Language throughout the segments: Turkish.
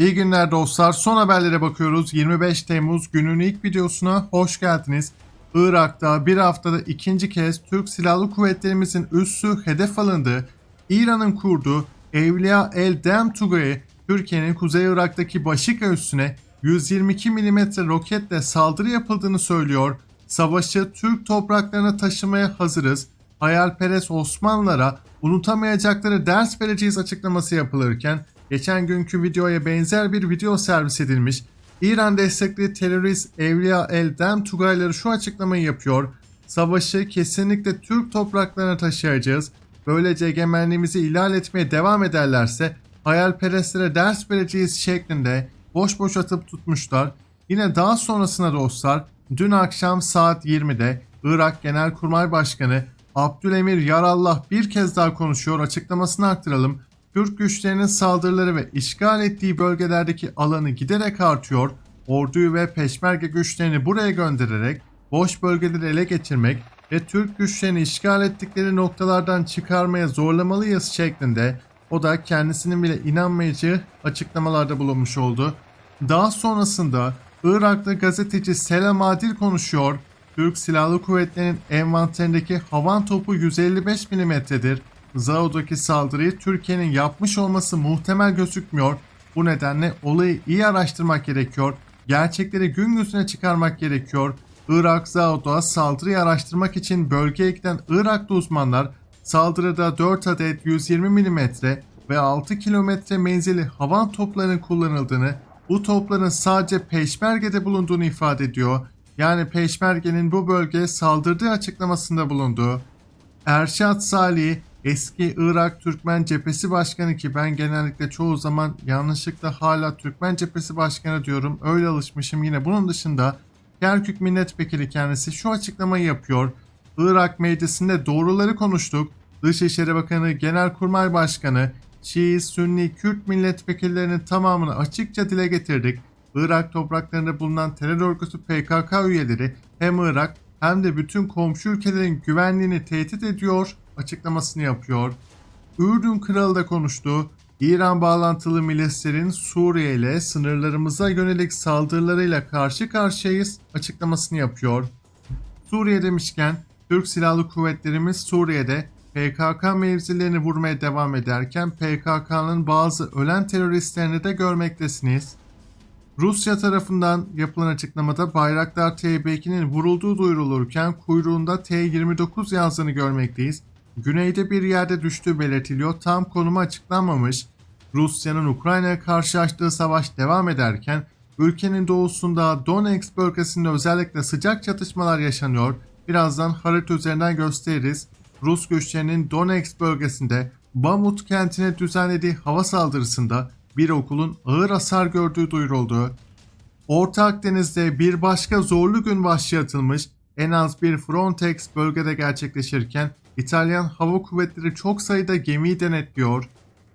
İyi günler dostlar. Son haberlere bakıyoruz. 25 Temmuz günün ilk videosuna hoş geldiniz. Irak'ta bir haftada ikinci kez Türk Silahlı Kuvvetlerimizin üssü hedef alındı. İran'ın kurduğu Evliya El Dem Tugay'ı Türkiye'nin Kuzey Irak'taki Başika üssüne 122 mm roketle saldırı yapıldığını söylüyor. Savaşı Türk topraklarına taşımaya hazırız. Hayalperest Osmanlılara unutamayacakları ders vereceğiz açıklaması yapılırken geçen günkü videoya benzer bir video servis edilmiş. İran destekli terörist Evliya El Dem Tugayları şu açıklamayı yapıyor. Savaşı kesinlikle Türk topraklarına taşıyacağız. Böylece egemenliğimizi ihlal etmeye devam ederlerse hayalperestlere ders vereceğiz şeklinde boş boş atıp tutmuşlar. Yine daha sonrasında dostlar dün akşam saat 20'de Irak Genelkurmay Başkanı Abdülemir Yarallah bir kez daha konuşuyor açıklamasını aktaralım. Türk güçlerinin saldırıları ve işgal ettiği bölgelerdeki alanı giderek artıyor. Orduyu ve peşmerge güçlerini buraya göndererek boş bölgeleri ele geçirmek ve Türk güçlerini işgal ettikleri noktalardan çıkarmaya zorlamalıyız şeklinde o da kendisinin bile inanmayacağı açıklamalarda bulunmuş oldu. Daha sonrasında Iraklı gazeteci Selam Adil konuşuyor. Türk Silahlı Kuvvetleri'nin envanterindeki havan topu 155 mm'dir. Zaud'daki saldırıyı Türkiye'nin yapmış olması muhtemel gözükmüyor. Bu nedenle olayı iyi araştırmak gerekiyor. Gerçekleri gün yüzüne çıkarmak gerekiyor. Irak Zaud'a saldırıyı araştırmak için bölgeye giden Iraklı uzmanlar saldırıda 4 adet 120 mm ve 6 kilometre menzili havan toplarının kullanıldığını, bu topların sadece Peşmerge'de bulunduğunu ifade ediyor. Yani Peşmerge'nin bu bölgeye saldırdığı açıklamasında bulundu. Erşat Salih eski Irak Türkmen Cephesi Başkanı ki ben genellikle çoğu zaman yanlışlıkla hala Türkmen Cephesi Başkanı diyorum. Öyle alışmışım yine. Bunun dışında Kerkük Milletvekili kendisi şu açıklamayı yapıyor. Irak meclisinde doğruları konuştuk. Dışişleri Bakanı, Genelkurmay Başkanı, Şii, Sünni, Kürt milletvekillerinin tamamını açıkça dile getirdik. Irak topraklarında bulunan terör örgütü PKK üyeleri hem Irak hem de bütün komşu ülkelerin güvenliğini tehdit ediyor açıklamasını yapıyor. Ürdün kralı da konuştu. İran bağlantılı milislerin Suriye ile sınırlarımıza yönelik saldırılarıyla karşı karşıyayız açıklamasını yapıyor. Suriye demişken Türk Silahlı Kuvvetlerimiz Suriye'de PKK mevzilerini vurmaya devam ederken PKK'nın bazı ölen teröristlerini de görmektesiniz. Rusya tarafından yapılan açıklamada Bayraktar TB2'nin vurulduğu duyurulurken kuyruğunda T-29 yazdığını görmekteyiz. Güneyde bir yerde düştüğü belirtiliyor. Tam konumu açıklanmamış. Rusya'nın Ukrayna'ya karşı açtığı savaş devam ederken ülkenin doğusunda Donetsk bölgesinde özellikle sıcak çatışmalar yaşanıyor. Birazdan harita üzerinden gösteririz. Rus güçlerinin Donetsk bölgesinde Bamut kentine düzenlediği hava saldırısında bir okulun ağır hasar gördüğü duyuruldu. Orta Akdeniz'de bir başka zorlu gün başlatılmış en az bir Frontex bölgede gerçekleşirken İtalyan Hava Kuvvetleri çok sayıda gemiyi denetliyor.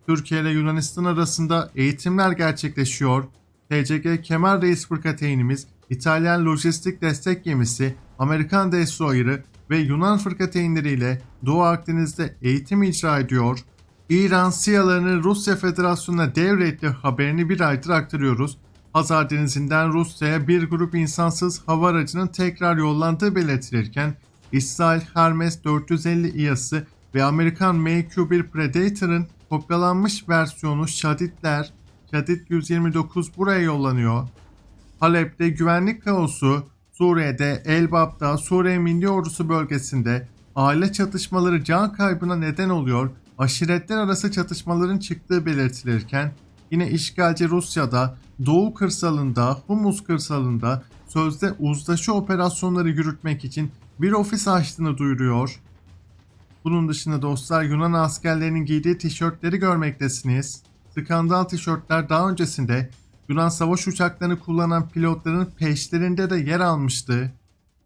Türkiye ile Yunanistan arasında eğitimler gerçekleşiyor. TCG Kemal Reis Fırkateynimiz, İtalyan Lojistik Destek Gemisi, Amerikan Destroyer'ı ve Yunan fırkateynleriyle Doğu Akdeniz'de eğitim icra ediyor. İran SİHA'larını Rusya Federasyonu'na devretti haberini bir aydır aktarıyoruz. Hazar Denizi'nden Rusya'ya bir grup insansız hava aracının tekrar yollandığı belirtilirken İsrail Hermes 450 İHA'sı ve Amerikan MQ-1 Predator'ın kopyalanmış versiyonu Şaditler, Şadit 129 buraya yollanıyor. Halep'te güvenlik kaosu, Suriye'de Elbap'ta Suriye Milli Ordusu bölgesinde aile çatışmaları can kaybına neden oluyor, aşiretler arası çatışmaların çıktığı belirtilirken yine işgalci Rusya'da Doğu kırsalında, Humus kırsalında sözde uzlaşı operasyonları yürütmek için bir ofis açtığını duyuruyor. Bunun dışında dostlar Yunan askerlerinin giydiği tişörtleri görmektesiniz. Skandal tişörtler daha öncesinde Yunan savaş uçaklarını kullanan pilotların peşlerinde de yer almıştı.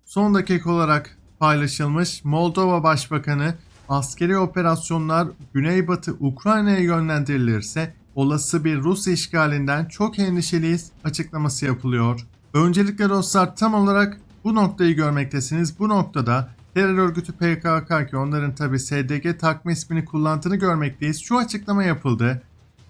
Son dakika olarak paylaşılmış Moldova Başbakanı askeri operasyonlar Güneybatı Ukrayna'ya yönlendirilirse olası bir Rus işgalinden çok endişeliyiz açıklaması yapılıyor. Öncelikle dostlar tam olarak bu noktayı görmektesiniz. Bu noktada terör örgütü PKK ki onların tabi SDG takma ismini kullandığını görmekteyiz. Şu açıklama yapıldı.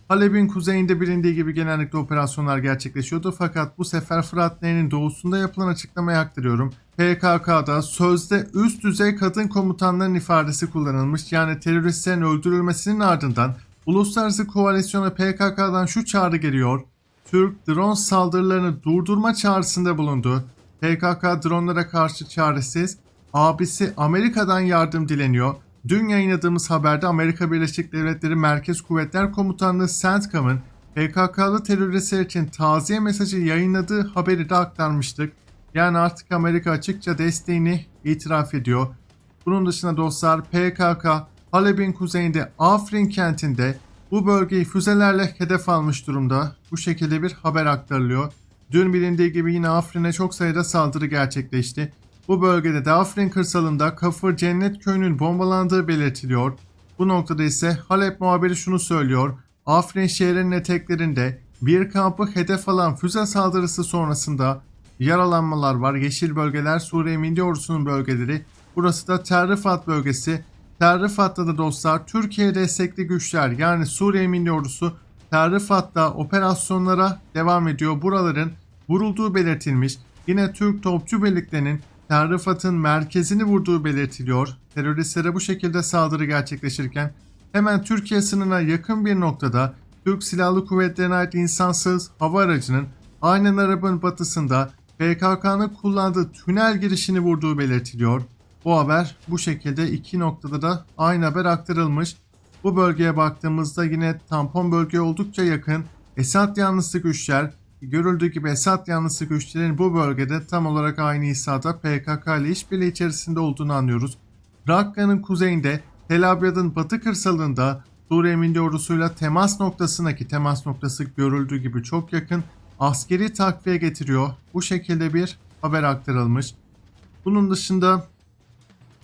Halep'in kuzeyinde bilindiği gibi genellikle operasyonlar gerçekleşiyordu fakat bu sefer Fırat Nehri'nin doğusunda yapılan açıklamaya aktarıyorum. PKK'da sözde üst düzey kadın komutanların ifadesi kullanılmış yani teröristlerin öldürülmesinin ardından uluslararası koalisyona PKK'dan şu çağrı geliyor. Türk drone saldırılarını durdurma çağrısında bulundu. PKK dronlara karşı çaresiz. Abisi Amerika'dan yardım dileniyor. Dün yayınladığımız haberde Amerika Birleşik Devletleri Merkez Kuvvetler Komutanlığı CENTCOM'un PKK'lı teröristler için taziye mesajı yayınladığı haberi de aktarmıştık. Yani artık Amerika açıkça desteğini itiraf ediyor. Bunun dışında dostlar PKK Halep'in kuzeyinde Afrin kentinde bu bölgeyi füzelerle hedef almış durumda. Bu şekilde bir haber aktarılıyor. Dün bilindiği gibi yine Afrin'e çok sayıda saldırı gerçekleşti. Bu bölgede de Afrin kırsalında Kafır Cennet Köyü'nün bombalandığı belirtiliyor. Bu noktada ise Halep muhabiri şunu söylüyor. Afrin şehrinin eteklerinde bir kampı hedef alan füze saldırısı sonrasında yaralanmalar var. Yeşil bölgeler Suriye Milli Ordusu'nun bölgeleri. Burası da Terrifat bölgesi. Terrifat'ta da dostlar Türkiye destekli güçler yani Suriye Milli Ordusu Terrifat'ta operasyonlara devam ediyor. Buraların vurulduğu belirtilmiş. Yine Türk topçu birliklerinin Terrifat'ın merkezini vurduğu belirtiliyor. Teröristlere bu şekilde saldırı gerçekleşirken hemen Türkiye sınırına yakın bir noktada Türk Silahlı Kuvvetleri'ne ait insansız hava aracının aynen arabanın batısında PKK'nın kullandığı tünel girişini vurduğu belirtiliyor. Bu haber bu şekilde iki noktada da aynı haber aktarılmış. Bu bölgeye baktığımızda yine tampon bölgeye oldukça yakın Esad yanlısı güçler görüldüğü gibi Esad yanlısı güçlerin bu bölgede tam olarak aynı hissada PKK ile işbirliği içerisinde olduğunu anlıyoruz. Rakka'nın kuzeyinde Tel Abyad'ın batı kırsalında Suriye Milli Ordusu'yla temas noktasındaki temas noktası görüldüğü gibi çok yakın askeri takviye getiriyor. Bu şekilde bir haber aktarılmış. Bunun dışında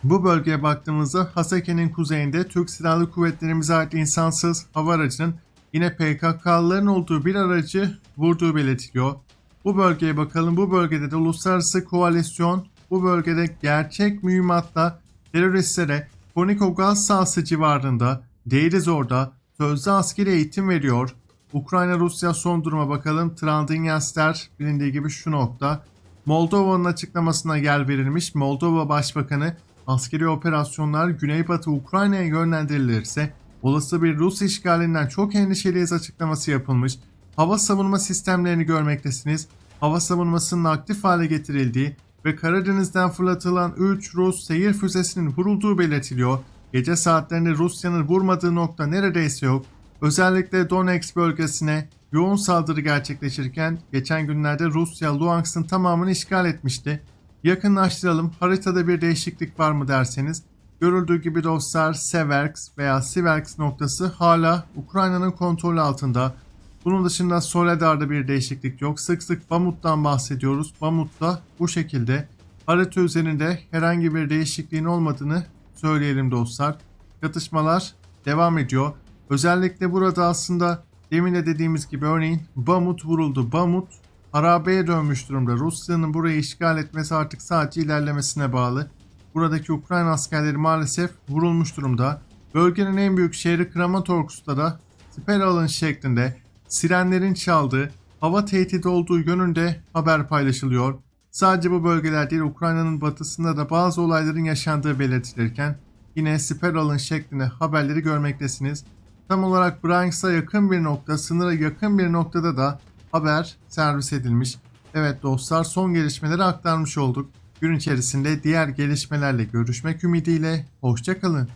bu bölgeye baktığımızda Hasake'nin kuzeyinde Türk Silahlı Kuvvetlerimize ait insansız hava aracının yine PKK'lıların olduğu bir aracı vurduğu belirtiliyor. Bu bölgeye bakalım. Bu bölgede de uluslararası koalisyon bu bölgede gerçek mühimmatla teröristlere Koniko gaz sahası civarında değiliz orada sözlü askeri eğitim veriyor. Ukrayna-Rusya son duruma bakalım. Trandinyaster bilindiği gibi şu nokta. Moldova'nın açıklamasına yer verilmiş. Moldova Başbakanı askeri operasyonlar Güneybatı Ukrayna'ya yönlendirilirse olası bir Rus işgalinden çok endişeliyiz açıklaması yapılmış. Hava savunma sistemlerini görmektesiniz. Hava savunmasının aktif hale getirildiği ve Karadeniz'den fırlatılan 3 Rus seyir füzesinin vurulduğu belirtiliyor. Gece saatlerinde Rusya'nın vurmadığı nokta neredeyse yok. Özellikle Donetsk bölgesine yoğun saldırı gerçekleşirken geçen günlerde Rusya Luhansk'ın tamamını işgal etmişti. Yakınlaştıralım haritada bir değişiklik var mı derseniz görüldüğü gibi dostlar Seversk veya Siversk noktası hala Ukrayna'nın kontrolü altında. Bunun dışında Soledar'da bir değişiklik yok. Sık sık Bamut'tan bahsediyoruz. Bamut'ta bu şekilde harita üzerinde herhangi bir değişikliğin olmadığını söyleyelim dostlar. Çatışmalar devam ediyor. Özellikle burada aslında demin de dediğimiz gibi örneğin Bamut vuruldu. Bamut harabeye dönmüş durumda. Rusya'nın burayı işgal etmesi artık sadece ilerlemesine bağlı. Buradaki Ukrayna askerleri maalesef vurulmuş durumda. Bölgenin en büyük şehri Kramatorsk'ta da siper alın şeklinde sirenlerin çaldığı, hava tehdidi olduğu yönünde haber paylaşılıyor. Sadece bu bölgeler değil Ukrayna'nın batısında da bazı olayların yaşandığı belirtilirken yine siper alın şeklinde haberleri görmektesiniz. Tam olarak Bryansk'a yakın bir nokta, sınıra yakın bir noktada da haber servis edilmiş. Evet dostlar son gelişmeleri aktarmış olduk. Gün içerisinde diğer gelişmelerle görüşmek ümidiyle hoşçakalın.